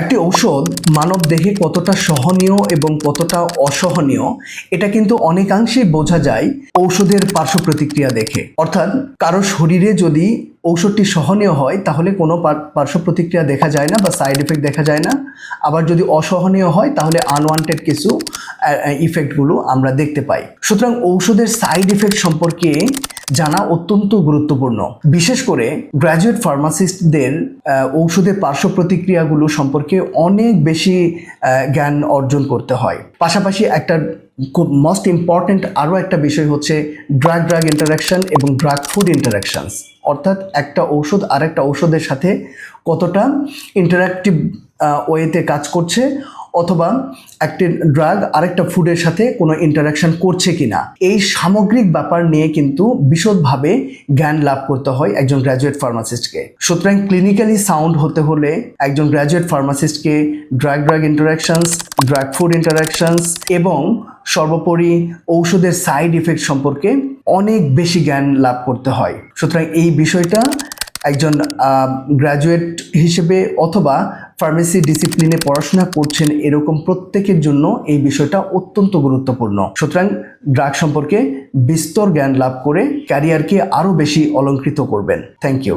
একটি ঔষধ মানব দেহে কতটা সহনীয় এবং কতটা অসহনীয়, এটা কিন্তু অনেকাংশেই বোঝা যায় ঔষধের পার্শ্ব প্রতিক্রিয়া দেখে। অর্থাৎ কারও শরীরে যদি ঔষধটি সহনীয় হয়, তাহলে কোনো পার্শ্ব প্রতিক্রিয়া দেখা যায় না বা সাইড এফেক্ট দেখা যায় না। আবার যদি অসহনীয় হয়, তাহলে আনওয়ান্টেড কিছু ইফেক্টগুলো আমরা দেখতে পাই। সুতরাং ঔষধের সাইড এফেক্ট সম্পর্কে জানা অত্যন্ত গুরুত্বপূর্ণ। বিশেষ করে গ্র্যাজুয়েট ফার্মাসিস্টদের ঔষধের পার্শ্ব প্রতিক্রিয়াগুলো সম্পর্কে অনেক বেশি জ্ঞান অর্জন করতে হয়। পাশাপাশি একটা খুব মোস্ট ইম্পর্ট্যান্ট আরও একটা বিষয় হচ্ছে ড্রাগ ড্রাগ ইন্টারাকশন এবং ড্রাগ ফুড ইন্টারাকশনস অর্থাৎ একটা ঔষধ আর একটা ঔষধের সাথে কতটা ইন্টারাক্টিভ ওয়েতে কাজ করছে অথবা একটি ড্রাগ আরেকটা ফুডের সাথে কোনো ইন্টারাকশন করছে কিনা। এই সামগ্রিক ব্যাপার নিয়ে কিন্তু বিশদভাবে জ্ঞান লাভ করতে হয় একজন গ্র্যাজুয়েট ফার্মাসিস্টকে সুতরাং ক্লিনিক্যালি সাউন্ড হতে হলে একজন graduate ফার্মাসিস্টকে drug drug interactions drug food interactions এবং সর্বোপরি ঔষধের সাইড ইফেক্ট সম্পর্কে অনেক বেশি জ্ঞান লাভ করতে হয়। সুতরাং এই বিষয়টা একজন গ্র্যাজুয়েট হিসেবে অথবা ফার্মেসি ডিসিপ্লিনে পড়াশোনা করছেন এরকম প্রত্যেকের জন্য এই বিষয়টা অত্যন্ত গুরুত্বপূর্ণ। সুতরাং ড্রাগ সম্পর্কে বিস্তর জ্ঞান লাভ করে ক্যারিয়ারকে আরও বেশি অলঙ্কৃত করবেন। Thank you